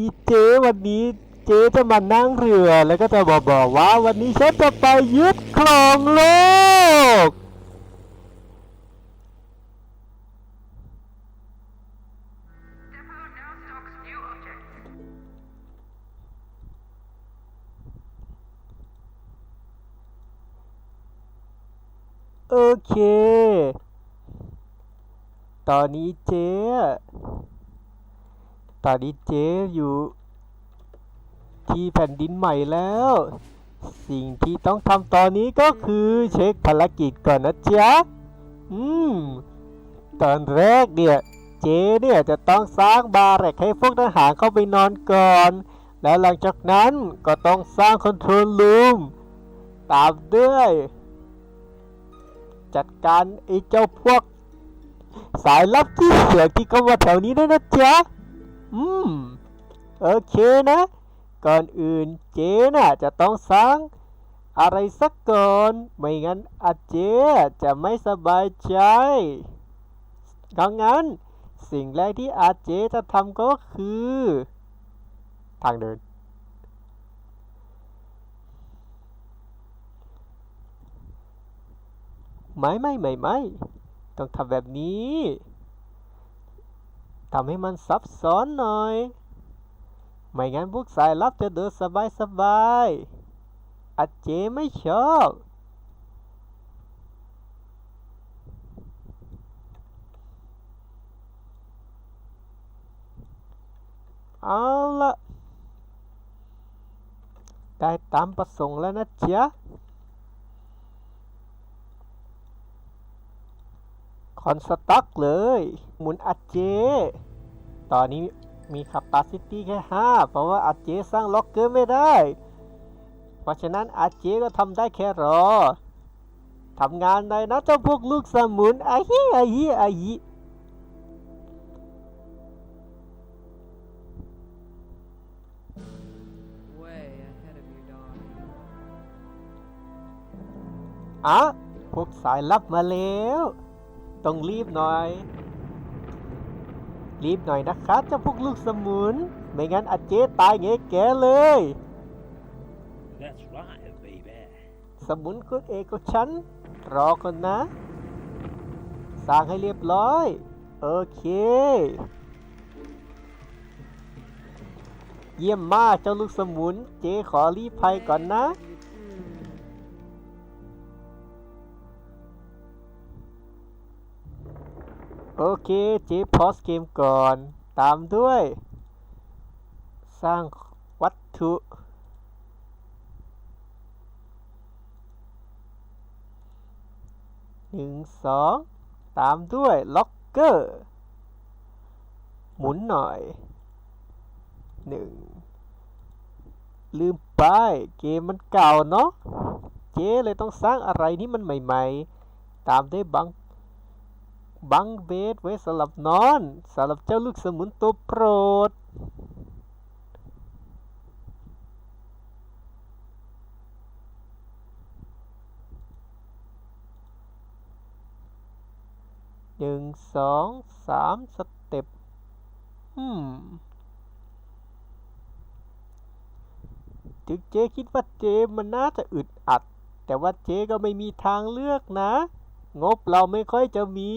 อีเจวันนี้เจจะมานั่งเรือ แล้วก็จะบอกบอกว่าวันนี้ฉันจะไปยึดครองโลก โอเค ตอนนี้เจ๊ ตอนนี้เจ๊อยู่ที่แผ่นดินใหม่แล้ว สิ่งที่ต้องทำตอนนี้ก็คือเช็คภารกิจก่อนนะจ๊ะ อืม ตอนแรกเนี่ย เจ๊เนี่ยจะต้องสร้างบาร์แรกให้พวกทหารเข้าไปนอนก่อน แล้วหลังจากนั้นก็ต้องสร้างคอนโทรลรูม ตามด้วย จัดการไอ้เจ้าพวก สายลับที่เสือกที่เข้ามาแถวนี้ด้วยนะจ๊ะ อืม โอเคนะ ก่อนอื่นเจ๊น่ะจะต้องสร้างอะไรสักก่อน ไม่งั้นอาเจ๊จะไม่สบายใจดังนั้น สิ่งแรกที่อาเจ๊จะทำก็คือ ทางเดิน ไม่ไม่ไม่ไม่ ต้องทำแบบนี้ ทำให้มันซับซ้อนหน่อย ไม่งั้นพวกสายลับจะเดินสบายสบายอาเจไม่ชอบ เอาละได้ตามประสงค์แล้วนะจ๊ะ คอนสต็อกเลย หมุนอัดเจ ตอนนี้มีค a ป a ซิตี้แค่ 5 เพราะว่าอัดเจสร้างล็อกเกอร์ไม่ได้ เพราะฉะนั้นอัดเจก็ทำได้แค่รอทำงานได้นะเจ้าพวกลูกสมุนอาฮิอาฮิอาฮิ Way ahead of you, darling. อะพวกสายลับมาแล้ว ต้องรีบหน่อย รีบหน่อยนะครับเจ้าพวกลูกสมุน ไม่งั้นอัดเจตายเงี้ยแกเลย That's right, baby. สมุนคุณเอกของฉัน รอก่อนนะ สร้างให้เรียบร้อย โอเค เยี่ยมมากเจ้าลูกสมุน เจขอรีบภัยก่อนนะ โอเคเจพอสเกมก่อน ตามด้วย สร้างวัตถุหนึ่งสองตามด้วยล็อกเกอร์ หมุนหน่อยหนึ่งลืมไป เกมมันเก่าเนาะเจ๊เลยต้องสร้างอะไรที่มันใหม่ ๆ ตามด้วยบัง บังเบสไว้สำหรับนอนสำหรับเจ้าลูกสมุนตัวโปรด หนึ่งสองสามสเต็ปอืมถึงเจ๊คิดว่าเจ๊มันน่าจะอึดอัด แต่ว่าเจ๊ก็ไม่มีทางเลือกนะ งบเราไม่ค่อยจะมี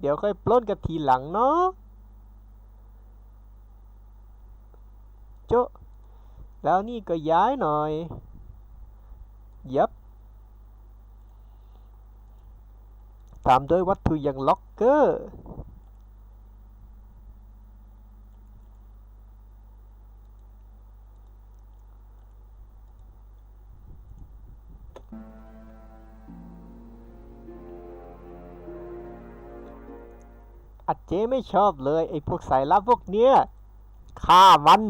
เดี๋ยวค่อยปล้นกันทีหลังเนาะโจแล้วนี่ก็ย้ายหน่อย ยับตามด้วยวัตถุอย่างล็อกเกอร์ เจไม่ชอบเลย ไอ้พวกสายลับพวกเนี้ยฆ่ามัน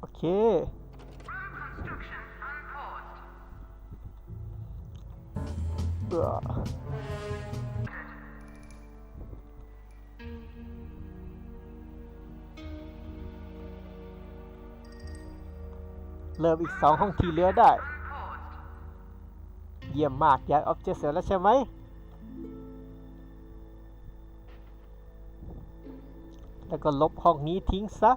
โอเค เบื่อเริ่มอีกสองห้องที่เหลือได้ เยี่ยมมากย้ายออบเจกต์เสร็จแล้วใช่ไหม แล้วก็ลบห้องนี้ทิ้งซะ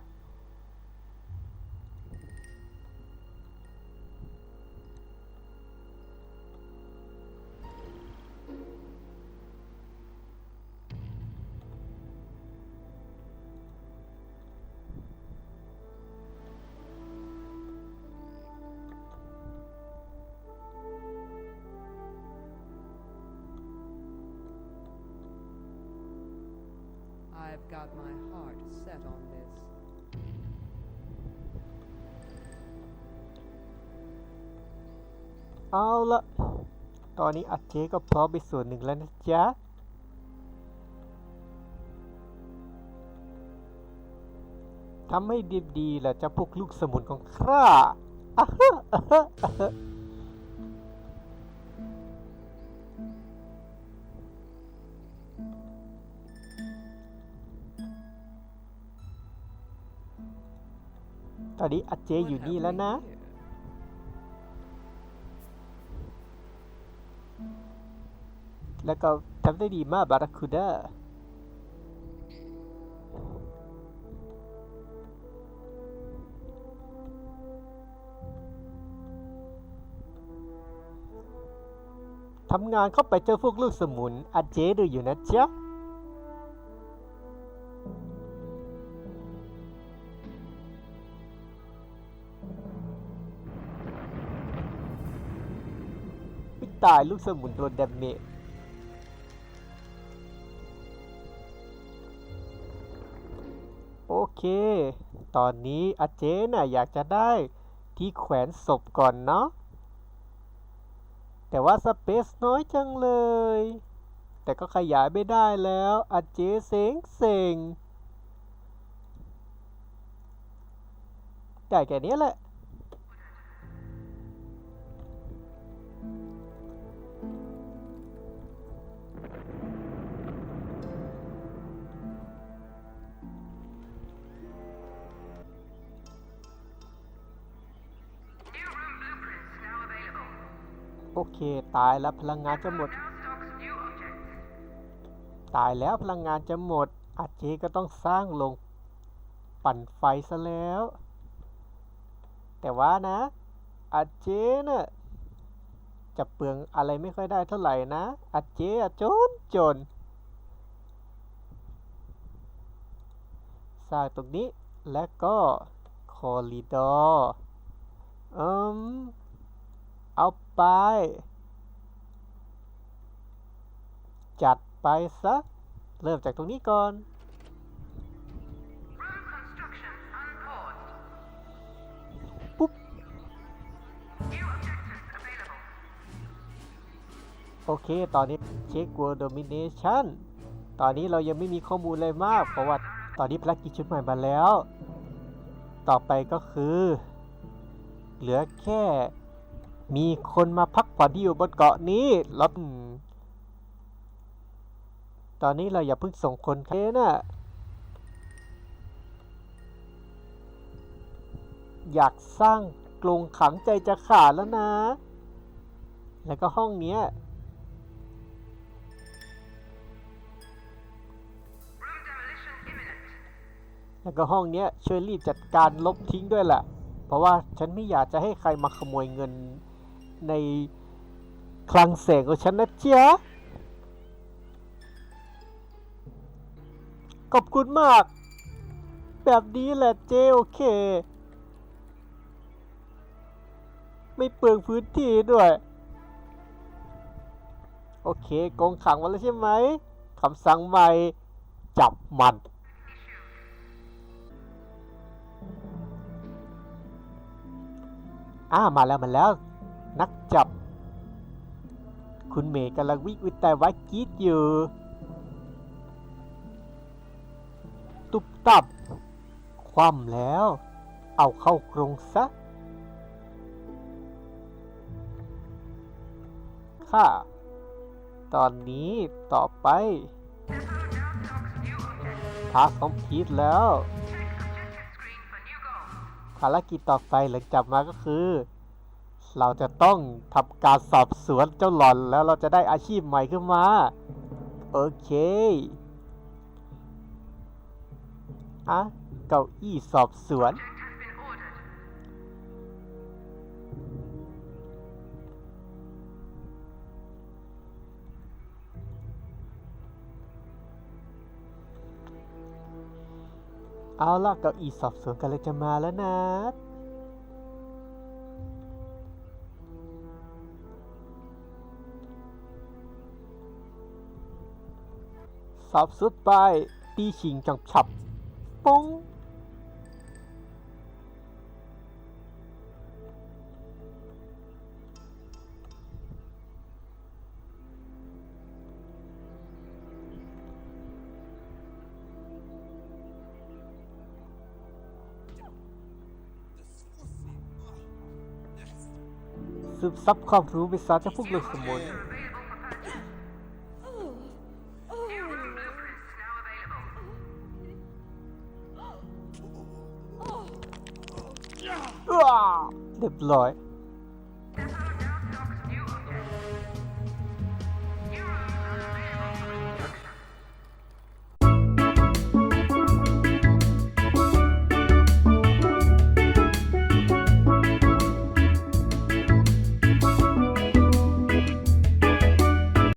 I've got my heart set on this. เอาละตอนนี้อัดเจก็พร้อมไปส่วนหนึ่งแล้วนะจ๊ะ ทำให้ดีๆแหละเจะพวกลูกสมุนของข้าอะฮะอะฮะ ตอนนี้อัดเจ What อยู่ have นี่ we แล้วนะ here? แล้วก็ทำได้ดีมากบาราคูด้าทำงานเข้าไปเจอพวกลูกสมุนอาเจดูอยู่นะจ๊ะ ตายลูกสมุนโดนดาเมจโอเค ตอนนี้อาเจน่ะอยากจะได้ที่แขวนศพก่อนเนาะ แต่ว่าสเปซน้อยจังเลย แต่ก็ขยายไม่ได้แล้วอาเจเซ็งเซ็งได้แค่นี้แหละ โอเค ตายแล้วพลังงานจะหมด ตายแล้วพลังงานจะหมด อาเจก็ต้องสร้างลงปั่นไฟซะแล้ว แต่ว่านะอาเจเน่ะจะเปลืองอะไรไม่ค่อยได้เท่าไหร่นะอาเจอะจนจนสร้างตรงนี้และก็คอริดอร์อืม ไป จัดไปซะ เริ่มจากตรงนี้ก่อน ปุ๊บ โอเค ตอนนี้เช็ค World Domination ตอนนี้เรายังไม่มีข้อมูลอะไรมาก เพราะว่าตอนนี้ภารกิจชุดใหม่มาแล้ว ต่อไปก็คือ เหลือแค่ มีคนมาพักผ่อนที่อยู่บนเกาะนี้แล้วอืมตอนนี้เราอย่าเพิ่งส่งคนเคนะอยากสร้างกรงขังใจจะขาดแล้วนะ แล้วก็ห้องเนี้ยแล้วก็ห้องเนี้ยช่วยรีบจัดการลบทิ้งด้วยแหละ เพราะว่าฉันไม่อยากจะให้ใครมาขโมยเงิน ในคลังแสงของฉันนะจ๊ะขอบคุณมาก แบบนี้แหละเจโอเค ไม่เปลืองพื้นที่ด้วย โอเคกรงขังมาแล้วใช่ไหมคำสั่งใหม่ จับมัน อ่า มาแล้ว มาแล้ว นักจับ คุณเมย์กำลังวิ่งวิตแต่ไว้กรีดอยู่ ตุบตับ คว่ำแล้ว เอาเข้ากรงซะค่ะ ตอนนี้ต่อไปทาของพีทแล้ว ภารกิจต่อไปหลังจากมาก็คือ เราจะต้องทำการสอบสวนเจ้าหลอนแล้วเราจะได้อาชีพใหม่ขึ้นมา โอเคอะเก้าอี้สอบสวน เอาล่ะเก้าอี้สอบสวนกันเลยจะมาแล้วนะ สอบสุดไปตีชิงจังฉับปุ้งสืบซับความรู้ไปซะเจะพวกลูกสมุน Deploy.